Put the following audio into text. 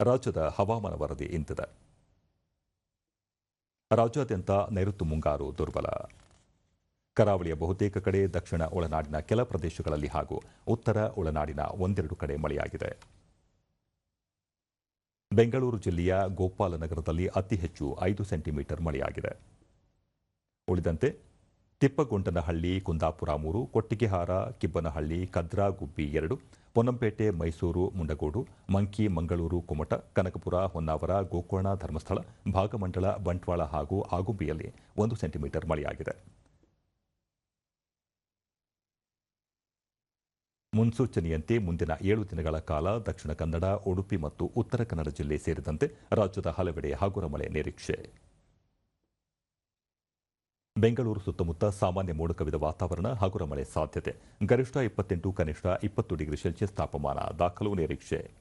ರಾಜ್ಯದ ಹವಾಮಾನ ವರದಿ ಇಂತಿದೆ. ರಾಜ್ಯಾದ್ಯಂತ ನೈಋತ್ಯ ಮುಂಗಾರು ದುರ್ಬಲ. ಕರಾವಳಿಯ ಬಹುತೇಕ ಕಡೆ ದಕ್ಷಿಣ ಒಳನಾಡಿನ ಕೆಲ ಪ್ರದೇಶಗಳಲ್ಲಿ ಹಾಗೂ ಉತ್ತರ ಒಳನಾಡಿನ ಒಂದೆರಡು ಕಡೆ ಮಳೆಯಾಗಿದೆ. ಬೆಂಗಳೂರು ಜಿಲ್ಲೆಯ ಗೋಪಾಲನಗರದಲ್ಲಿ ಅತಿ ಹೆಚ್ಚು ಐದು ಸೆಂಟಿಮೀಟರ್ ಮಳೆಯಾಗಿದೆ. ಉಳಿದಂತೆ ತಿಪ್ಪಗೊಂಡನಹಳ್ಳಿ, ಕುಂದಾಪುರ ಮೂರು, ಕೊಟ್ಟಿಗೆಹಾರ, ಕಿಬ್ಬನಹಳ್ಳಿ ಕದ್ರಾ ಗುಬ್ಬಿ ಎರಡು ಪೊನ್ನಂಪೇಟೆ, ಮೈಸೂರು, ಮುಂಡಗೋಡು, ಮಂಕಿ, ಮಂಗಳೂರು, ಕುಮಟ, ಕನಕಪುರ, ಹೊನ್ನಾವರ, ಗೋಕರ್ಣ ಧರ್ಮಸ್ಥಳ, ಭಾಗಮಂಡಲ, ಬಂಟ್ವಾಳ ಹಾಗೂ ಆಗುಂಬೆಯಲ್ಲಿ ಒಂದು ಸೆಂಟಿಮೀಟರ್ ಮಳೆಯಾಗಿದೆ. ಮುನ್ಸೂಚನೆಯಂತೆ ಮುಂದಿನ ಏಳು ದಿನಗಳ ಕಾಲ ದಕ್ಷಿಣ ಕನ್ನಡ, ಉಡುಪಿ ಮತ್ತು ಉತ್ತರ ಕನ್ನಡ ಜಿಲ್ಲೆ ಸೇರಿದಂತೆ ರಾಜ್ಯದ ಹಲವೆಡೆ ಹಗುರ ಮಳೆ ನಿರೀಕ್ಷೆ. ಬೆಂಗಳೂರು ಸುತ್ತಮುತ್ತ ಸಾಮಾನ್ಯ ಮೋಡ ಕವಿದ ವಾತಾವರಣ ಹಗುರ ಮಳೆ ಸಾಧ್ಯತೆ. ಗರಿಷ್ಠ ಇಪ್ಪತ್ತೆಂಟು, ಕನಿಷ್ಠ ಇಪ್ಪತ್ತು ಡಿಗ್ರಿ ಸೆಲ್ಸಿಯಸ್ ತಾಪಮಾನ. ದಾಖಲು ನಿರೀಕ್ಷೆ.